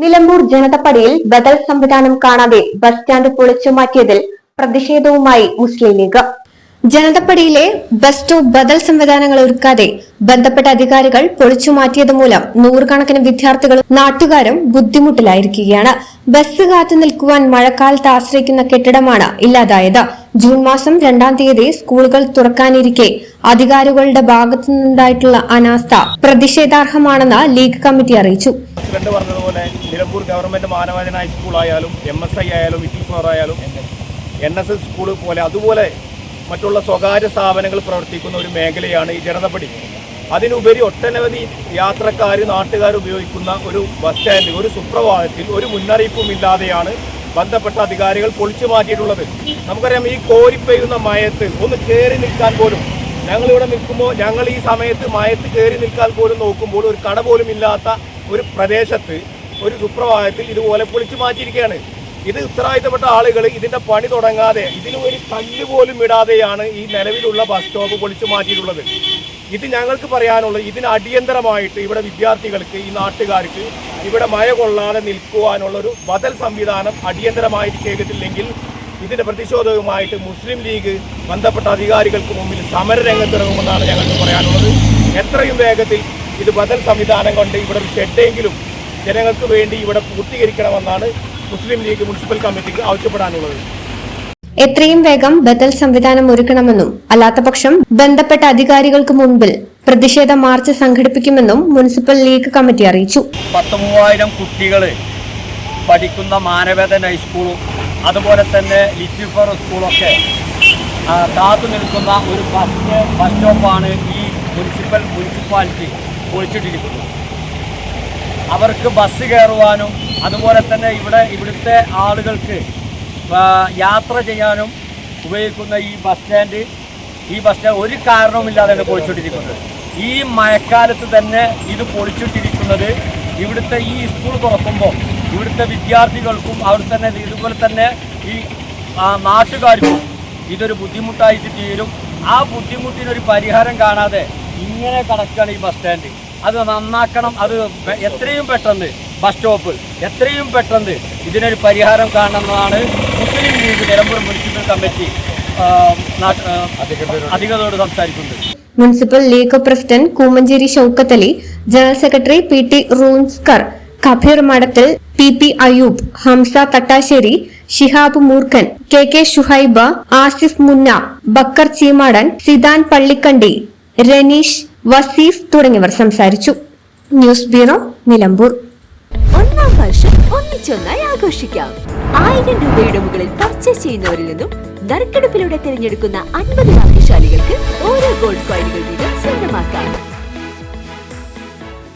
നിലമ്പൂർ ജനതപ്പടിയിൽ ബദൽ സംവിധാനം കാണാതെ ബസ് സ്റ്റാൻഡ് പൊളിച്ചു മാറ്റിയതിൽ പ്രതിഷേധവുമായി മുസ്ലിം ലീഗ്. ജനതപ്പടിയിലെ ബസ് സ്റ്റോപ്പ് ബദൽ സംവിധാനങ്ങൾ ഒരുക്കാതെ ബന്ധപ്പെട്ട അധികാരികൾ പൊളിച്ചു മാറ്റിയത് മൂലം നൂറുകണക്കിന് വിദ്യാർത്ഥികളും നാട്ടുകാരും ബുദ്ധിമുട്ടിലായിരിക്കുകയാണ്. ബസ് കാത്തു നിൽക്കുവാൻ മഴക്കാലത്ത് ആശ്രയിക്കുന്ന കെട്ടിടമാണ് ഇല്ലാതായത്. ജൂൺ മാസം രണ്ടാം തീയതി സ്കൂളുകൾ തുറക്കാനിരിക്കെ അധികാരികളുടെ ഭാഗത്തുനിന്നുണ്ടായിട്ടുള്ള അനാസ്ഥ പ്രതിഷേധാർഹമാണെന്ന് ലീഗ് കമ്മിറ്റി അറിയിച്ചു. പറഞ്ഞതുപോലെ government N S S school പോലെ അതുപോലെ മറ്റുള്ള സ്വകാര്യ സ്ഥാപനങ്ങൾ പ്രവർത്തിക്കുന്ന ഒരു മേഖലയാണ് ഈ ജനതപടി. അതിനുപരി ഒട്ടനവധി യാത്രക്കാർ നാട്ടുകാർ ഉപയോഗിക്കുന്ന ഒരു ബസ് സ്റ്റാൻഡ് ഒരു സുപ്രഭാതത്തിൽ ഒരു മുന്നറിയിപ്പും ഇല്ലാതെയാണ് ബന്ധപ്പെട്ട അധികാരികൾ പൊളിച്ചു മാറ്റിയിട്ടുള്ളത്. നമുക്കറിയാം ഈ കോരിപ്പെയ്യുന്ന മയത്ത് ഒന്ന് കയറി നിൽക്കാൻ പോലും ഞങ്ങളിവിടെ നിൽക്കുമ്പോൾ ഞങ്ങൾ ഈ സമയത്ത് മയത്ത് കയറി നിൽക്കാൻ പോലും നോക്കുമ്പോൾ ഒരു കട പോലും ഇല്ലാത്ത ഒരു പ്രദേശത്ത് ഒരു സുപ്രഭാതത്തിൽ ഇതുപോലെ പൊളിച്ചു മാറ്റിയിരിക്കുകയാണ്. ഇത് ഉത്തരവാദിത്തപ്പെട്ട ആളുകൾ ഇതിന്റെ പണി തുടങ്ങാതെ ഇതിന് ഒരു കല്ല് പോലും ഇടാതെയാണ് ഈ നിലവിലുള്ള ബസ് സ്റ്റോപ്പ് പൊളിച്ചു മാറ്റിയിട്ടുള്ളത്. ഇത് ഞങ്ങൾക്ക് പറയാനുള്ളത് ഇതിന് അടിയന്തരമായിട്ട് ഇവിടെ വിദ്യാർത്ഥികൾക്ക് ഈ നാട്ടുകാർക്ക് ഇവിടെ മഴ കൊള്ളാതെ നിൽക്കുവാനുള്ള ഒരു ബദൽ സംവിധാനം അടിയന്തരമായിട്ട് ചെയ്തിട്ടില്ലെങ്കിൽ ഇതിന്റെ പ്രതിഷേധവുമായിട്ട് മുസ്ലിം ലീഗ് ബന്ധപ്പെട്ട അധികാരികൾക്ക് മുമ്പിൽ സമരരംഗത്തിറങ്ങുമെന്നാണ് ഞങ്ങൾക്ക് പറയാനുള്ളത്. എത്രയും വേഗത്തിൽ ഇത് ബദൽ സംവിധാനം കൊണ്ട് ഇവിടെ ഒരു ഷെഡെങ്കിലും ജനങ്ങൾക്ക് വേണ്ടി ഇവിടെ പൂർത്തീകരിക്കണമെന്നാണ് മുസ്ലിം ലീഗ് മുനിസിപ്പൽ കമ്മിറ്റിക്ക് ആവശ്യപ്പെടാനുള്ളത്. എത്രയും വേഗം ബദൽ സംവിധാനം ഒരുക്കണമെന്നും അല്ലാത്തപക്ഷം ബന്ധപ്പെട്ട അധികാരികൾക്ക് മുൻപിൽ പ്രതിഷേധ മാർച്ച് സംഘടിപ്പിക്കുമെന്നും മുനിസിപ്പൽ ലീഗ് കമ്മിറ്റി അറിയിച്ചു. പത്ത് മൂവായിരം കുട്ടികൾ പഠിക്കുന്ന മാനവേദൻ ഹൈസ്കൂളും അതുപോലെ തന്നെ ലിറ്റിഫർ സ്കൂളൊക്കെ ആ, കാത്തു നിൽക്കുന്ന ഒരു ബസ് ബസ് സ്റ്റോപ്പാണ് ഈ മുനിസിപ്പൽ മുനിസിപ്പാലിറ്റി പൊളിച്ചിട്ടിരിക്കുന്നത്. അവർക്ക് ബസ് കയറുവാനും അതുപോലെ തന്നെ ഇവിടെ ഇവിടുത്തെ ആളുകൾക്ക് യാത്ര ചെയ്യാനും ഉപയോഗിക്കുന്ന ഈ ബസ് സ്റ്റാൻഡ് ഈ ബസ് സ്റ്റാൻഡ് ഒരു കാരണവുമില്ലാതെയാണ് പൊളിച്ചിട്ടിരിക്കുന്നത്. ഈ മഴക്കാലത്ത് തന്നെ ഇത് പൊളിച്ചിട്ടിരിക്കുന്നത് ഇവിടുത്തെ ഈ സ്കൂൾ തുറക്കുമ്പോൾ ഇവിടുത്തെ വിദ്യാർത്ഥികൾക്കും അവർ തന്നെ ഇതുപോലെ തന്നെ ഈ നാട്ടുകാർക്കും ഇതൊരു ബുദ്ധിമുട്ടായിട്ട് തീരും. ആ ബുദ്ധിമുട്ടിനൊരു പരിഹാരം കാണാതെ ഇങ്ങനെ കണക്കാണ് ഈ ബസ് സ്റ്റാൻഡ്. അത് നന്നാക്കണം. അത് എത്രയും പെട്ടെന്ന് ബസ് സ്റ്റോപ്പ് എത്രയും പെട്ടെന്ന് ഇതിനൊരു പരിഹാരം കാണണമെന്നാണ് മുസ്ലിം ലീഗ് നിലമ്പൂർ മുനിസിപ്പൽ കമ്മിറ്റി അധികൃതരോട്. സംസാരിക്കുന്നത്. Municipal League president Koomancheri Shoukathali Ali general secretary P T റൂൻസ്കർ Kabeer Madathil P P Ayoob Hamsa Thattasseri Shihab Moorkhan K K Shuhaiba Asif Munna Bakkar Cheemadan Zidan Pallikkandi Raneesh Vaseef തുടങ്ങിയവർ സംസാരിച്ചു. News bureau Nilambur. ഒന്നാം വർഷം ഒന്നിച്ചൊന്നായി ആഘോഷിക്കാം. ആയിരം രൂപയുടെ മുകളിൽ purchase ചെയ്യുന്നവരിൽ നിന്നും നറുക്കെടുപ്പിലൂടെ തിരഞ്ഞെടുക്കുന്ന അൻപത് ഭാഗ്യശാലികൾക്ക് ഓരോ ഗോൾഡ് കോയിനുകൾ വീതം സ്വന്തമാക്കാം.